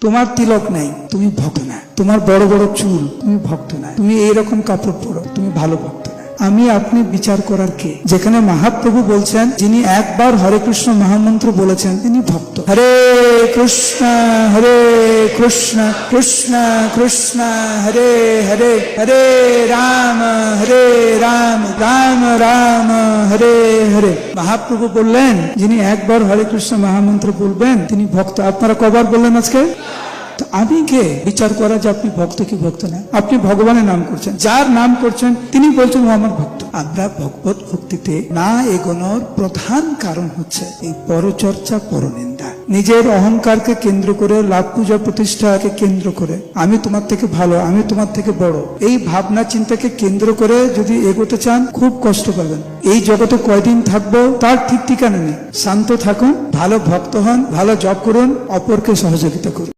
তোমার তিলক নাই, তুমি ভক্ত না। তোমার বড় বড় চুল, তুমি ভক্ত না। তুমি এইরকম কাপড় পরো, তুমি ভালো ভক্ত না। আমি আপনি বিচার করার কে? যেখানে মহাপ্রভু বলছেন, যিনি একবার হরে কৃষ্ণ মহামন্ত্র বলেছেন, তিনি ভক্ত। হরে কৃষ্ণ, হরে কৃষ্ণ কৃষ্ণ কৃষ্ণ, হরে হরে হরে রাম হরে রাম রাম রাম, হরে হরে। মহাপ্রভু বললেন, যিনি একবার হরে কৃষ্ণ মহামন্ত্র বলবেন, তিনি ভক্ত। আপনারা কবার বললেন আজকে? তো আমি কে? বিচার করা যে আপনি ভক্ত কি ভক্ত না? আপনি ভগবানের নাম করছেন। যার নাম করছেন, তিনি বলছেন ও আমার ভক্ত। আমরা ভগবত ভক্তিতে না এগোনোর প্রধান কারণ হচ্ছে এই পরচর্চা, পরনিন্দা। নিজের অহংকারকে কেন্দ্র করে, লাভ পূজা প্রতিষ্ঠাকে কেন্দ্র করে। আমি তোমার থেকে ভালো, আমি তোমার থেকে বড়। এই ভাবনা চিন্তাকে কেন্দ্র করে যদি এগোতে চান, খুব কষ্ট পাবেন। এই জগতে কয়দিন থাকব, তার ঠিক ঠিকানা নেই। শান্ত থাকুন, ভালো ভক্ত হন, ভালো জব করুন, অপরকে সহযোগিতা করুন।